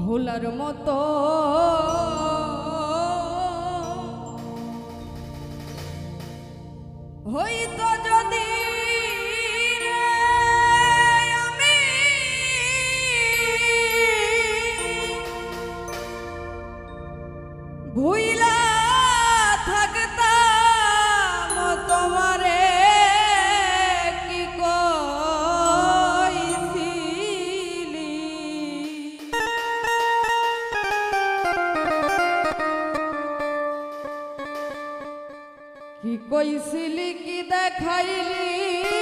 ভোলার মতো। হইতো যদি ভুইলা কইছিলি কি দেখাইলি।